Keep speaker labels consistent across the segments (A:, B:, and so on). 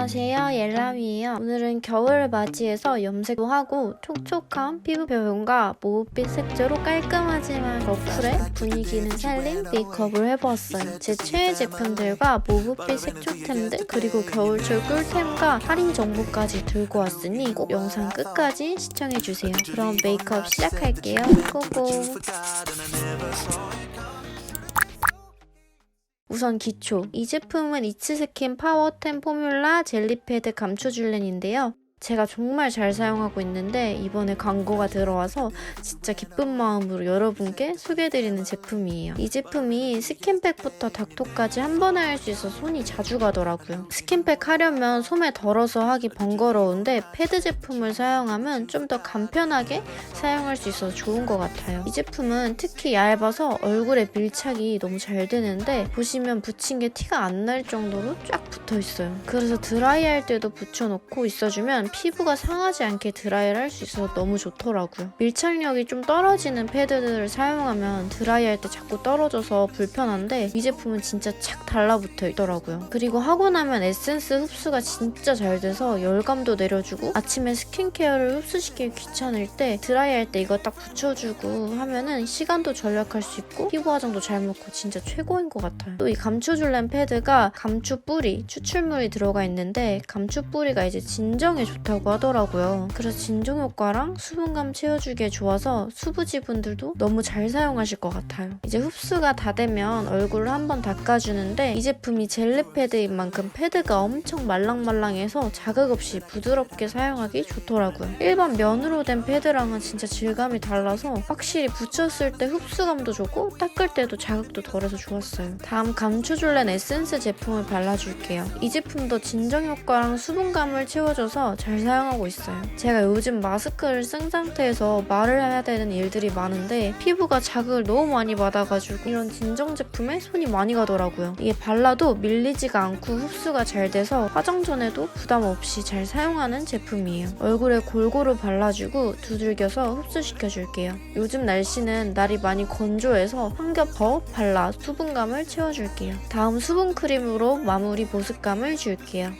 A: 안녕하세요. 옐람이에요. 오늘은 겨울을 맞이해서 염색도 하고 촉촉한 피부 표현과 모브빛 색조로 깔끔하지만 러플의 분위기는 살린 메이크업을 해보았어요. 제 최애 제품들과 모브빛 색조템들 그리고 겨울철 꿀템과 할인 정보까지 들고 왔으니 꼭 영상 끝까지 시청해주세요. 그럼 메이크업 시작할게요. 고고 우선 기초. 이 제품은 이츠스킨 파워템 포뮬라 젤리패드 감초 줄렌인데요. 제가 정말 잘 사용하고 있는데 이번에 광고가 들어와서 진짜 기쁜 마음으로 여러분께 소개해드리는 제품이에요. 이 제품이 스킨팩부터 닥토까지 한 번에 할 수 있어 손이 자주 가더라고요. 스킨팩 하려면 솜에 덜어서 하기 번거로운데 패드 제품을 사용하면 좀 더 간편하게 사용할 수 있어서 좋은 것 같아요. 이 제품은 특히 얇아서 얼굴에 밀착이 너무 잘 되는데 보시면 붙인 게 티가 안 날 정도로 쫙 붙어 있어요. 그래서 드라이할 때도 붙여놓고 있어주면 피부가 상하지 않게 드라이를 할 수 있어서 너무 좋더라고요. 밀착력이 좀 떨어지는 패드들을 사용하면 드라이할 때 자꾸 떨어져서 불편한데 이 제품은 진짜 착 달라붙어 있더라고요. 그리고 하고 나면 에센스 흡수가 진짜 잘 돼서 열감도 내려주고 아침에 스킨케어를 흡수시키기 귀찮을 때 드라이할 때 이거 딱 붙여주고 하면은 시간도 절약할 수 있고 피부 화장도 잘 먹고 진짜 최고인 것 같아요. 또 이 감초줄렌 패드가 감초 뿌리, 추출물이 들어가 있는데 감초 뿌리가 이제 진정에 좋다고 하더라고요. 그래서 진정 효과랑 수분감 채워주기에 좋아서 수부지 분들도 너무 잘 사용하실 것 같아요. 이제 흡수가 다 되면 얼굴을 한번 닦아주는데 이 제품이 젤리 패드인 만큼 패드가 엄청 말랑말랑해서 자극 없이 부드럽게 사용하기 좋더라고요. 일반 면으로 된 패드랑은 진짜 질감이 달라서 확실히 붙였을 때 흡수감도 좋고 닦을 때도 자극도 덜해서 좋았어요. 다음 감초줄렌 에센스 제품을 발라줄게요. 이 제품도 진정 효과랑 수분감을 채워줘서 잘 사용하고 있어요. 제가 요즘 마스크를 쓴 상태에서 말을 해야 되는 일들이 많은데 피부가 자극을 너무 많이 받아가지고 이런 진정 제품에 손이 많이 가더라고요. 이게 발라도 밀리지가 않고 흡수가 잘 돼서 화장 전에도 부담 없이 잘 사용하는 제품이에요. 얼굴에 골고루 발라주고 두들겨서 흡수시켜줄게요. 요즘 날씨는 날이 많이 건조해서 한 겹 더 발라 수분감을 채워줄게요. 다음 수분 크림으로 마무리 보습감을 줄게요.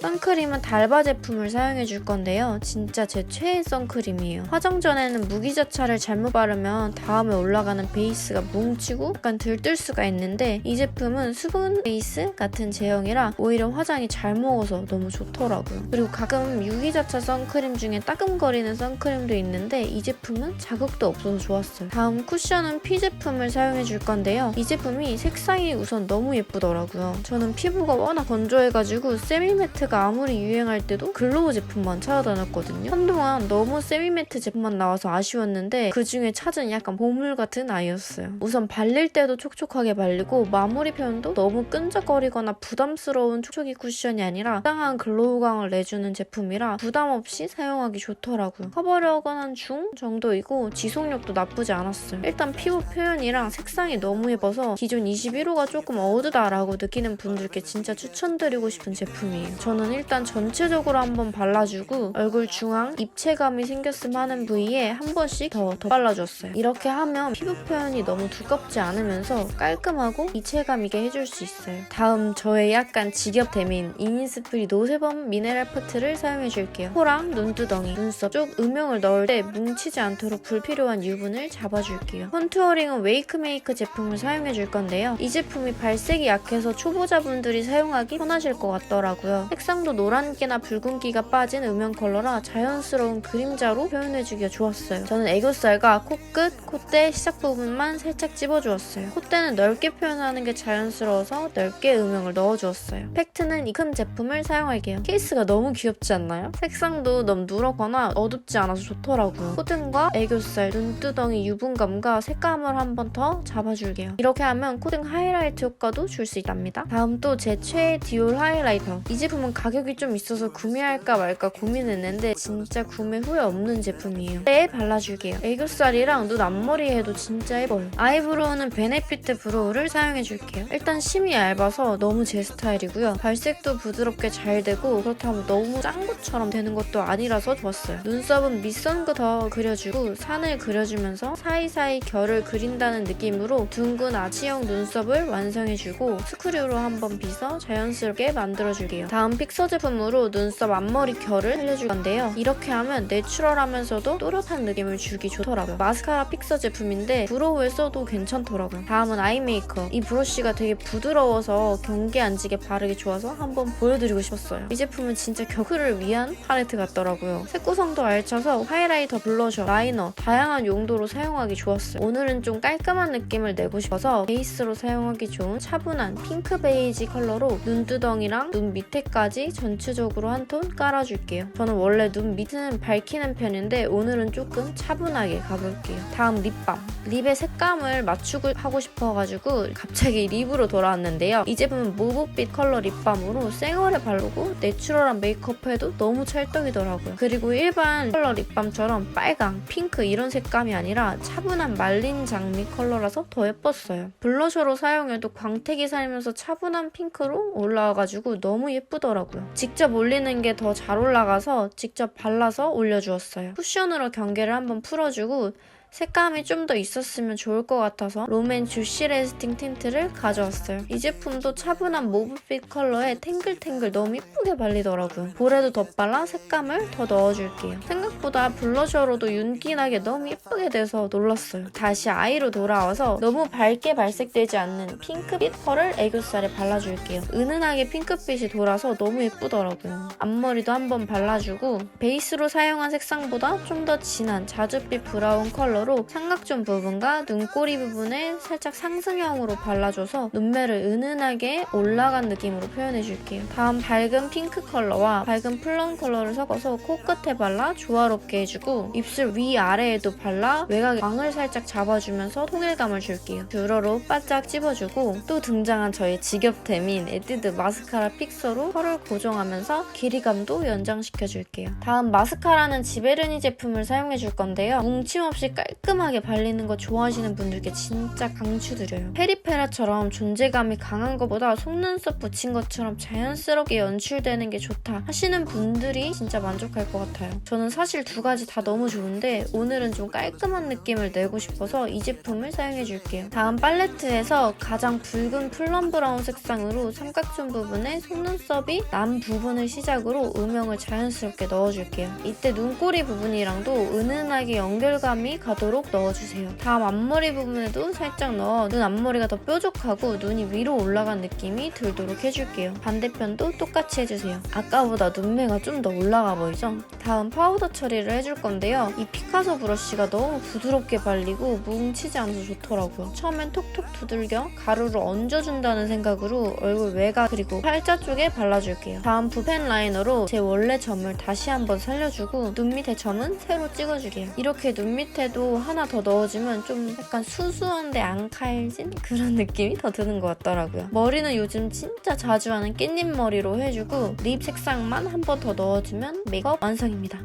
A: 선크림은 달바 제품을 사용해 줄 건데요. 진짜 제 최애 선크림이에요. 화장 전에는 무기자차를 잘못 바르면 다음에 올라가는 베이스가 뭉치고 약간 들뜰 수가 있는데 이 제품은 수분 베이스 같은 제형이라 오히려 화장이 잘 먹어서 너무 좋더라고요. 그리고 가끔 유기자차 선크림 중에 따끔거리는 선크림도 있는데 이 제품은 자극도 없어서 좋았어요. 다음 쿠션은 P 제품을 사용해 줄 건데요. 이 제품이 색상이 우선 너무 예쁘더라고요. 저는 피부가 워낙 건조해가지고 세미매트 매트가 아무리 유행할 때도 글로우 제품만 찾아다녔거든요. 한동안 너무 세미매트 제품만 나와서 아쉬웠는데 그 중에 찾은 약간 보물 같은 아이였어요. 우선 발릴 때도 촉촉하게 발리고 마무리 표현도 너무 끈적거리거나 부담스러운 촉촉이 쿠션이 아니라 적당한 글로우감을 내주는 제품이라 부담 없이 사용하기 좋더라고요. 커버력은 한 중 정도이고 지속력도 나쁘지 않았어요. 일단 피부 표현이랑 색상이 너무 예뻐서 기존 21호가 조금 어두다라고 느끼는 분들께 진짜 추천드리고 싶은 제품이에요. 저는 일단 전체적으로 한번 발라주고 얼굴 중앙 입체감이 생겼음 하는 부위에 한 번씩 더, 더 발라줬어요. 이렇게 하면 피부 표현이 너무 두껍지 않으면서 깔끔하고 입체감 있게 해줄 수 있어요. 다음 저의 약간 직업템인 이니스프리 노세범 미네랄 퍼트를 사용해줄게요. 코랑 눈두덩이, 눈썹 쪽 음영을 넣을 때 뭉치지 않도록 불필요한 유분을 잡아줄게요. 컨투어링은 웨이크메이크 제품을 사용해줄 건데요. 이 제품이 발색이 약해서 초보자분들이 사용하기 편하실 것 같더라고요. 색상도 노란기나 붉은기가 빠진 음영 컬러라 자연스러운 그림자로 표현해주기가 좋았어요. 저는 애교살과 코끝, 콧대 시작 부분만 살짝 찝어주었어요. 콧대는 넓게 표현하는 게 자연스러워서 넓게 음영을 넣어주었어요. 팩트는 이 큰 제품을 사용할게요. 케이스가 너무 귀엽지 않나요? 색상도 너무 누렇거나 어둡지 않아서 좋더라고요. 코딩과 애교살, 눈두덩이 유분감과 색감을 한 번 더 잡아줄게요. 이렇게 하면 코딩 하이라이트 효과도 줄 수 있답니다. 다음 또 제 최애 디올 하이라이터. 이 제품은 가격이 좀 있어서 구매할까 말까 고민했는데 진짜 구매 후회 없는 제품이에요. 때 발라줄게요. 애교살이랑 눈 앞머리 해도 진짜 예뻐요. 아이브로우는 베네피트 브로우를 사용해줄게요. 일단 심이 얇아서 너무 제 스타일이고요. 발색도 부드럽게 잘 되고 그렇다고 너무 짠 것처럼 되는 것도 아니라서 좋았어요. 눈썹은 밑선거 더 그려주고 산을 그려주면서 사이사이 결을 그린다는 느낌으로 둥근 아치형 눈썹을 완성해주고 스크류로 한번 빗어 자연스럽게 만들어줄게요. 다음 픽서 제품으로 눈썹 앞머리 결을 살려줄 건데요. 이렇게 하면 내추럴하면서도 또렷한 느낌을 주기 좋더라고요. 마스카라 픽서 제품인데 브로우에 써도 괜찮더라고요. 다음은 아이 메이크업. 이 브러쉬가 되게 부드러워서 경계 안 지게 바르기 좋아서 한번 보여드리고 싶었어요. 이 제품은 진짜 격을 위한 팔레트 같더라고요. 색 구성도 알차서 하이라이터, 블러셔, 라이너 다양한 용도로 사용하기 좋았어요. 오늘은 좀 깔끔한 느낌을 내고 싶어서 베이스로 사용하기 좋은 차분한 핑크 베이지 컬러로 눈두덩이랑 눈 밑에까지 전체적으로 한 톤 깔아줄게요. 저는 원래 눈 밑은 밝히는 편인데 오늘은 조금 차분하게 가볼게요. 다음 립밤. 립의 색감을 맞추고 하고 싶어가지고 갑자기 립으로 돌아왔는데요. 이 제품은 모브빛 컬러 립밤으로 쌩얼에 바르고 내추럴한 메이크업해도 너무 찰떡이더라고요. 그리고 일반 컬러 립밤처럼 빨강, 핑크 이런 색감이 아니라 차분한 말린 장미 컬러라서 더 예뻤어요. 블러셔로 사용해도 광택이 살면서 차분한 핑크로 올라와가지고 너무 예쁘더라고요. 직접 올리는 게 더 잘 올라가서 직접 발라서 올려주었어요. 쿠션으로 경계를 한번 풀어주고 색감이 좀 더 있었으면 좋을 것 같아서 롬앤 주시 레스팅 틴트를 가져왔어요. 이 제품도 차분한 모브빛 컬러에 탱글탱글 너무 이쁘게 발리더라고요. 볼에도 덧발라 색감을 더 넣어줄게요. 생각 보다 블러셔로도 윤기나게 너무 예쁘게 돼서 놀랐어요. 다시 아이로 돌아와서 너무 밝게 발색되지 않는 핑크빛 펄을 애교살에 발라줄게요. 은은하게 핑크빛이 돌아서 너무 예쁘더라고요. 앞머리도 한번 발라주고 베이스로 사용한 색상보다 좀 더 진한 자줏빛 브라운 컬러로 삼각존 부분과 눈꼬리 부분에 살짝 상승형으로 발라줘서 눈매를 은은하게 올라간 느낌으로 표현해줄게요. 다음 밝은 핑크 컬러와 밝은 플럼 컬러를 섞어서 코끝에 발라 조화롭게 해주고 입술 위아래에도 발라 외곽 광을 살짝 잡아주면서 통일감을 줄게요. 뷰러로 바짝 찝어주고 또 등장한 저의 직업템인 에뛰드 마스카라 픽서로 펄을 고정하면서 길이감도 연장시켜줄게요. 다음 마스카라는 지베르니 제품을 사용해줄 건데요. 뭉침 없이 깔끔하게 발리는 거 좋아하시는 분들께 진짜 강추드려요. 페리페라처럼 존재감이 강한 것보다 속눈썹 붙인 것처럼 자연스럽게 연출되는 게 좋다 하시는 분들이 진짜 만족할 것 같아요. 저는 사실 두 가지 다 너무 좋은데 오늘은 좀 깔끔한 느낌을 내고 싶어서 이 제품을 사용해 줄게요. 다음 팔레트에서 가장 붉은 플럼 브라운 색상으로 삼각존 부분에 속눈썹이 남 부분을 시작으로 음영을 자연스럽게 넣어줄게요. 이때 눈꼬리 부분이랑도 은은하게 연결감이 가도록 넣어주세요. 다음 앞머리 부분에도 살짝 넣어 눈 앞머리가 더 뾰족하고 눈이 위로 올라간 느낌이 들도록 해줄게요. 반대편도 똑같이 해주세요. 아까보다 눈매가 좀 더 올라가 보이죠? 다음 파우더 처리 를 해줄 건데요. 이 피카소 브러쉬가 너무 부드럽게 발리고 뭉치지 않아서 좋더라고요. 처음엔 톡톡 두들겨 가루를 얹어준다는 생각으로 얼굴 외곽 그리고 팔자 쪽에 발라줄게요. 다음 붓펜 라이너로 제 원래 점을 다시 한번 살려주고 눈 밑에 점은 새로 찍어주게요. 이렇게 눈 밑에도 하나 더 넣어주면 좀 약간 수수한데 안 칼진 그런 느낌이 더 드는 것 같더라고요. 머리는 요즘 진짜 자주 하는 깻잎 머리로 해주고 립 색상만 한 번 더 넣어주면 메이크업 완성입니다.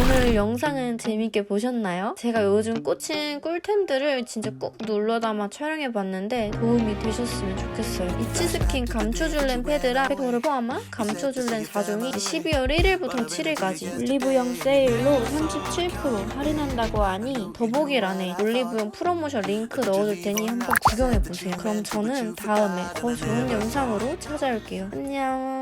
A: 오늘 영상은 재밌게 보셨나요? 제가 요즘 꽂힌 꿀템들을 진짜 꼭 눌러 담아 촬영해봤는데 도움이 되셨으면 좋겠어요. 이치스킨 감초줄렌 패드랑 팩토를 포함한 감초줄렌 4종이 12월 1일부터 7일까지 올리브영 세일로 37% 할인한다고 하니 더보기란에 올리브영 프로모션 링크 넣어둘 테니 한번 구경해보세요. 그럼 저는 다음에 더 좋은 영상으로 찾아올게요. 안녕